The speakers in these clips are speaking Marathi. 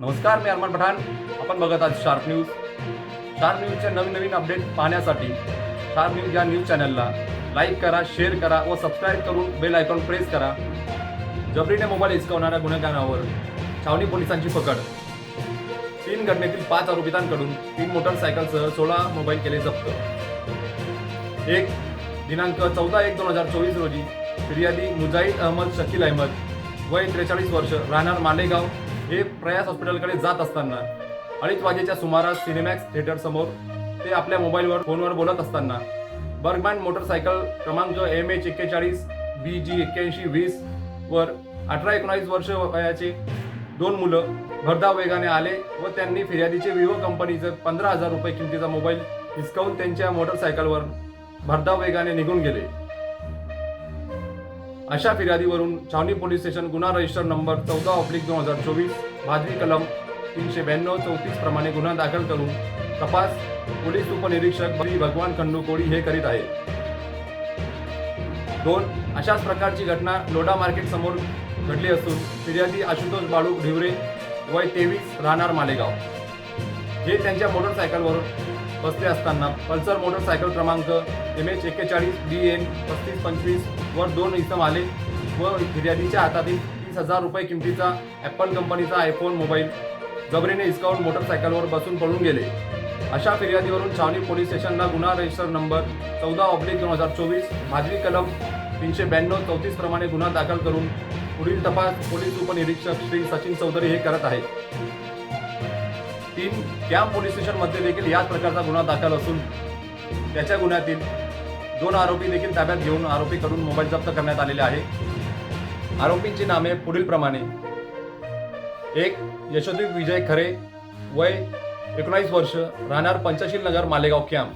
नमस्कार मी अरमान पठाण. आपण बघत आहात शार्प न्यूज शार्प न्यूजचे नवीन नवीन अपडेट पाहण्यासाठी शार्प न्यूज या न्यूज चॅनलला लाईक करा शेअर करा व सबस्क्राईब करून बेल आयकॉन प्रेस करा. जबरीने मोबाईल हिसकवणाऱ्या गुन्हेगारावर छावणी पोलिसांची पकड. तीन घटनेतील पाच आरोपितांकडून तीन मोटरसायकलसह सोळा मोबाईल केले जप्त. एक दिनांक चौदा एक दोन हजार चोवीस रोजी फिर्यादी मुजाहिद अहमद शकील अहमद वय त्रेचाळीस वर्ष राहणार मालेगाव. हे प्रयास हॉस्पिटलकडे जात असताना अडीच वाजेच्या सुमारास सिनेमॅक्स थिएटर समोर ते आपल्या मोबाईलवर फोनवर बोलत असताना बर्गमॅन मोटरसायकल क्रमांक एम एच एक्केचाळीस बी जी एक्क्याऐंशी वीस वर अठरा एकोणावीस वर्ष वयाचे दोन मुलं भरधाव वेगाने आले व त्यांनी फिर्यादीचे विवो कंपनीचं पंधरा हजार रुपये किमतीचा मोबाईल हिसकावून त्यांच्या मोटरसायकलवर भरधाव वेगाने निघून गेले. अशा फिर्यादीवरून छावणी पोलीस स्टेशन गुन्हा रजिस्टर नंबर चौदा ऑब्लिक दोन हजार चोवीस भादवी कलम तीनशे ब्याण्णव चौतीस प्रमाणे गुन्हा दाखल करून तपास पोलीस उपनिरीक्षक बरी भगवान खंडू कोळी हे करीत आहे. दोन अशाच प्रकारची घटना लोढा मार्केट समोर घडली असून फिर्यादी आशुतोष बाळू ढिवरे वय तेवीस राहणार मालेगाव. हे त्यांच्या मोटरसायकलवरून बसले असताना पल्सर मोटरसायकल क्रमांक एम एच एक्केचाळीस बी एन पस्तीस पंचवीस वर दोन इसम आले व फिर्यादीच्या हातातील तीस हजार रुपये किमतीचा ॲपल कंपनीचा आयफोन मोबाईल जबरीने हिसकावून मोटरसायकलवर बसून पळून गेले. अशा फिर्यादीवरून छावणी पोलीस स्टेशनला गुन्हा रजिस्टर नंबर चौदा ऑब्लिक दोन हजार चोवीस भाजरी कलम तीनशे ब्याण्णव चौतीस प्रमाणे गुन्हा दाखल करून पुढील तपास पोलीस उपनिरीक्षक श्री सचिन चौधरी हे करत आहेत. तीन कॅम्प पोलीस स्टेशनमध्ये देखील याच प्रकारचा गुन्हा दाखल असून त्याच्या गुन्ह्यातील दोन आरोपी देखील ताब्यात घेऊन आरोपीकडून मोबाईल जप्त करण्यात आलेले आहे. आरोपींची नामे पुढील प्रमाणे एक यशोदीप विजय खरे वय एकोणावीस वर्ष राहणार पंचशील नगर मालेगाव कॅम्प.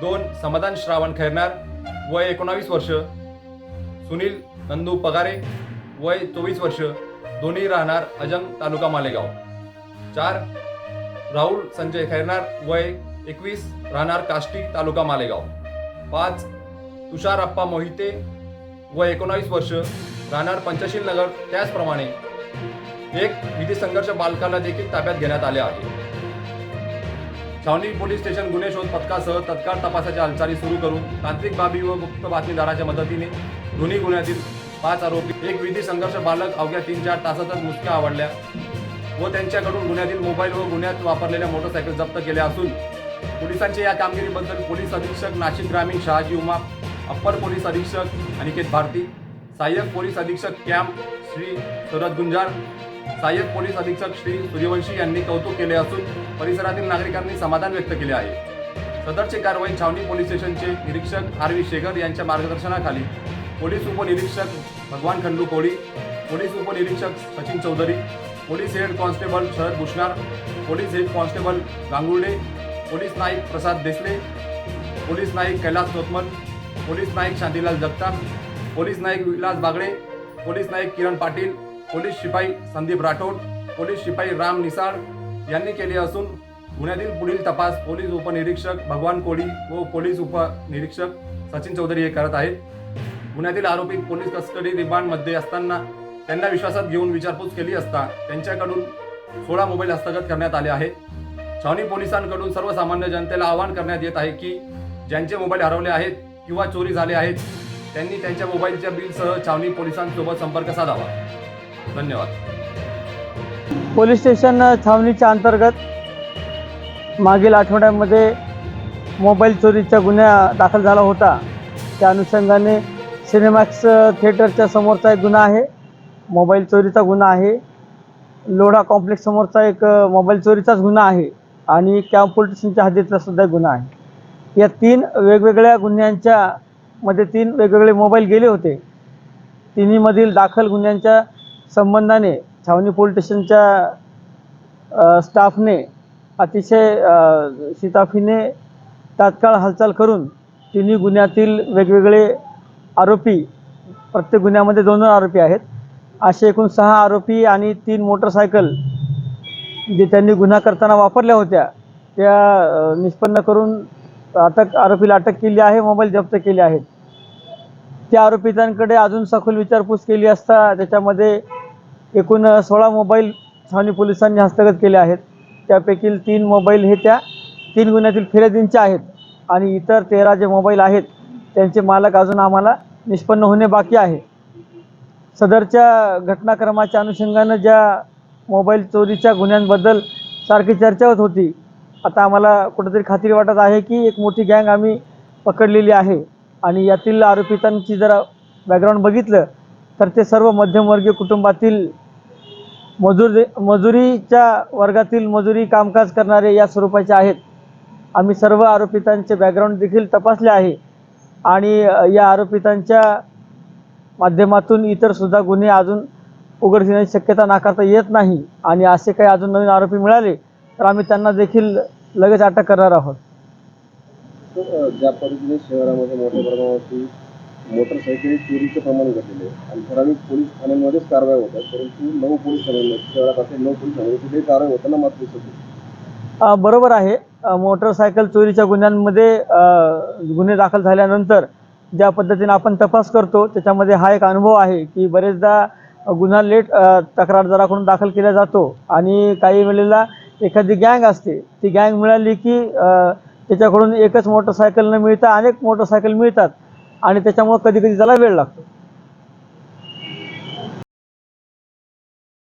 दोन समाधान श्रावण खैरनार वय एकोणावीस वर्ष सुनील नंदू पगारे वय चोवीस वर्ष दोन्ही राहणार अजंग तालुका मालेगाव. चार राहुल संजय खैरनार वय एकवीस राहणार काष्टी तालुका मालेगाव. पाच तुषार अप्पा मोहिते वय एकोणावीस वर्ष राहणार पंचशील नगर त्याचप्रमाणे एक विधी संघर्ष बालकाला देखील ताब्यात घेण्यात आले आहे. छावणी पोलीस स्टेशन गुन्हे शोध पथकासह तत्काळ तपासाच्या हालचाली सुरू करून तांत्रिक बाबी व गुप्त बातमीदाराच्या मदतीने दोन्ही गुन्ह्यातील पाच आरोपी एक विधी संघर्ष बालक अवघ्या तीन चार तासातच मुसक्या आवडल्या. व त्यांच्याकडून गुन्ह्यातील मोबाईल व गुन्ह्यात वापरलेल्या मोटरसायकल जप्त केल्या असून पोलिसांच्या या कामगिरीबद्दल पोलीस अधीक्षक नाशिक ग्रामीण शहाजी उमाप अप्पर पोलीस अधीक्षक अनिकेत भारती सहाय्यक पोलीस अधीक्षक कॅम्प श्री शरद गुंजार सहाय्यक पोलीस अधीक्षक श्री सूर्यवंशी यांनी कौतुक केले असून परिसरातील नागरिकांनी समाधान व्यक्त केले आहे. सदरची कारवाई छावणी पोलीस स्टेशनचे निरीक्षक आर व्ही शेखर यांच्या मार्गदर्शनाखाली पोलीस उपनिरीक्षक भगवान खंडू कोळी पोलीस उपनिरीक्षक Sachin Chaudhari police head constable Sharad Bhushnar police head constable Gangurde police naik Prasad Desale police naik Kailas Totmal police naik Shantilal Jagtap police naik Vilas Bagde police naik Kiran Patil police शिपाई संदीप राठोड पोलीस शिपाई राम निसाळ यांनी केले असून गुन्ह्यातील पुढील तपास पोलीस उपनिरीक्षक भगवान कोळी व पोलीस उपनिरीक्षक सचिन चौधरी हे करत आहेत. गुन्ह्यातील आरोपी पोलीस कस्टडी रिमांडमध्ये असताना त्यांना विश्वासात घेऊन विचारपूस केली असता त्यांच्याकडून सोळा मोबाईल हस्तगत करण्यात आले आहे छावणी पोलिसांकडून सर्वसामान्य जनतेला आवाहन करण्यात येत आहे की ज्यांचे मोबाईल हरवले आहेत किंवा चोरी झाले आहेत त्यांनी त्यांच्या मोबाईलच्या बिलसह छावणी पोलिसांसोबत संपर्क साधावा. धन्यवाद. पोलीस स्टेशन छावणीच्या अंतर्गत मागील आठवड्यामध्ये मोबाईल चोरीचा गुन्हा दाखल झाला होता. त्या अनुषंगाने सिनेमॅक्स थिएटरच्या समोरचा एक गुन्हा आहे. मोबाईल चोरीचा गुन्हा आहे. लोढा कॉम्प्लेक्स समोरचा एक मोबाईल चोरीचाच गुन्हा आहे आणि कॅम्प पोलीस स्टेशनच्या हद्दीतला सुद्धा एक गुन्हा आहे. या तीन वेगवेगळ्या गुन्ह्यांच्या मध्ये तीन वेगवेगळे मोबाईल गेले होते. तिन्हीमधील दाखल गुन्ह्यांच्या संबंधाने छावणी पोलीस स्टेशनच्या स्टाफने अतिशय शिताफीने तात्काळ हालचाल करून तिन्ही गुन्ह्यातील वेगवेगळे आरोपी प्रत्येक गुन्ह्यामध्ये दोन दोन आरोपी आहेत. असे एकूण सहा आरोपी आणि तीन मोटरसायकल जे त्यांनी गुन्हा करताना वापरल्या होत्या त्या निष्पन्न करून अटक आरोपीला अटक केली आहे मोबाईल जप्त केले आहेत. त्या आरोपितांकडे अजून सखोल विचारपूस केली असता त्याच्यामध्ये एकूण सोळा मोबाईल छावणी पोलिसांनी हस्तगत केले आहेत. त्यापैकी तीन मोबाईल हे त्या तीन गुन्ह्यातील फिर्यादींचे आहेत आणि इतर तेरा जे मोबाईल आहेत त्यांचे मालक अजून आम्हाला निष्पन्न होणे बाकी आहे. सदरच्या घटनाक्रमाच्या अनुषंगानं ज्या मोबाईल चोरीच्या गुन्ह्यांबद्दल सारखी चर्चा होत होती आता आम्हाला कुठेतरी खात्री वाटत आहे की एक मोठी गँग आम्ही पकडलेली आहे. आणि यातील आरोपितांची जर बॅकग्राऊंड बघितलं तर ते सर्व मध्यमवर्गीय कुटुंबातील मजूर मजुरीच्या वर्गातील मजुरी कामकाज करणारे या स्वरूपाचे आहेत. आम्ही सर्व आरोपितांचे बॅकग्राऊंड देखील तपासले आहे. आणि या आरोपितांच्या माध्यमातून इतर सुद्धा गुन्हे अजून उघडकीस येण्याची शक्यता नाकारता येत नाही आणि असे काही अजून नवीन आरोपी मिळाले तर आम्ही त्यांना देखील लगेच अटक करणार आहोत. ज्या पद्धतीने शहरामध्ये मोठ्या प्रमाणावरती मोटरसायकल चोरीचे प्रमाण घटलेले आहे आणि ठराविक पोलीस ठाण्यांमध्येच कारवाई होतात परंतु नऊ पोलीस ठाण्यांमध्ये शहरात असे नऊ पोलीस ठाण्यांमध्ये कुठेही कारवाई होताना मात्र दिसत बरोबर आहे. मोटरसायकल चोरीच्या गुन्ह्यांमध्ये गुन्हे दाखल झाल्यानंतर ज्या पद्धतीने आपण तपास करतो त्याच्यामध्ये हा एक अनुभव आहे की बरेचदा गुन्हा लेट तक्रारदाराकडून दाखल केला जातो आणि काही वेळेला एखादी गँग असते ती गँग मिळाली की त्याच्याकडून एकच मोटरसायकल न मिळता अनेक मोटरसायकल मिळतात आणि त्याच्यामुळं कधी कधी त्याला वेळ लागतो.